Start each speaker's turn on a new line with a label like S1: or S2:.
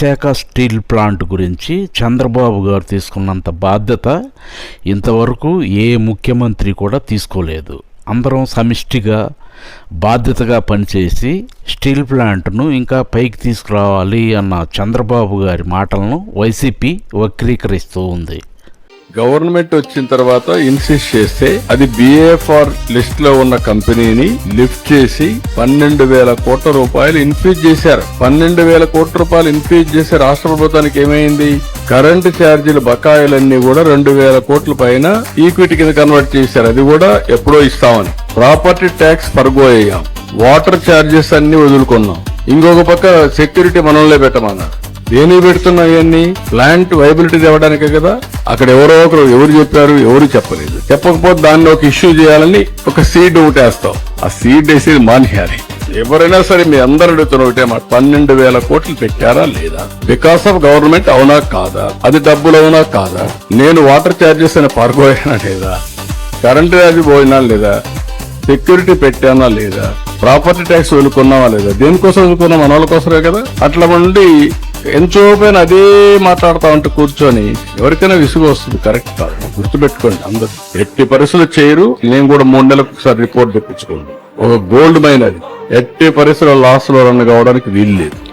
S1: Visakha steel plant గురించి చంద్రబాబు గారు తీసుకున్నంత బాధ్యత ఇంతవరకు ఏ ముఖ్యమంత్రి కూడా తీసుకోలేదు. అందరం సమిష్టిగా బాధ్యతగా పనిచేసి స్టీల్ ప్లాంట్ను ఇంకా పైకి తీసుకురావాలి అన్న చంద్రబాబు గారి మాటలను వైసీపీ వక్రీకరిస్తూ ఉంది.
S2: గవర్నమెంట్ వచ్చిన తర్వాత ఇన్సిస్ట్ చేస్తే అది బిఏఫ్ఆర్ లిస్ట్లో ఉన్న కంపెనీని లిఫ్ట్ చేసి పన్నెండు వేల కోట్ల రూపాయలు ఇన్ఫ్యూజ్ చేశారు. పన్నెండు వేల కోట్ల రూపాయలు ఇన్ఫ్యూజ్ చేసి రాష్ట్ర ప్రభుత్వానికి ఏమైంది? కరెంటు ఛార్జీల బకాయిలన్నీ కూడా రెండు వేల కోట్ల పైన ఈక్విటీ కింద కన్వర్ట్ చేశారు. అది కూడా ఎప్పుడో ఇస్తామని. ప్రాపర్టీ ట్యాక్స్ పర్గో అయ్యాం వాటర్ ఛార్జెస్ అన్ని వదులుకున్నాం. ఇంకొక పక్క సెక్యూరిటీ మనల్నే పెట్టమన్నారు. దేని పెడుతున్నా ఇవన్నీ? ప్లాంట్ వైబిలిటీ తేవడానికే కదా. అక్కడ ఎవరో ఒకరు ఎవరు చెప్పారు ఎవరు చెప్పలేదు. చెప్పకపోతే దాన్ని ఒక ఇష్యూ చేయాలని ఒక సీడ్ ఒకటి వేస్తాం. ఆ సీడ్ వేసేది మానేయాలి ఎవరైనా సరే మీ అందరు అడుగుతున్న ఒకటే మాట పన్నెండు వేల కోట్లు పెట్టారా లేదా? బికాస్ ఆఫ్ గవర్నమెంట్ అవునా కాదా? అది డబ్బులు అవునా కాదా? నేను వాటర్ ఛార్జెస్ అని పారిపోయానా లేదా? కరెంటు ఛార్జ్ పోయినా లేదా? సెక్యూరిటీ పెట్టానా లేదా? ప్రాపర్టీ ట్యాక్స్ వదులుకున్నావా లేదా? దేనికోసం వదులుకున్నాం? మన వాళ్ళ కోసమే కదా? అట్లా ఉండి ఎంతో అదే మాట్లాడతా ఉంటే కూర్చొని ఎవరికైనా విసుగు వస్తుంది కరెక్ట్ కాదు. గుర్తుపెట్టుకోండి అందరు. ఎట్టి పరిస్థితులు చేయరు. నేను కూడా మూడు నెలలకు ఒకసారి రిపోర్ట్ తెప్పించుకోండి. ఒక గోల్డ్ మైన్ అది. ఎట్టి పరిస్థితుల్లో లాస్లో రన్ కావడానికి వీలు లేదు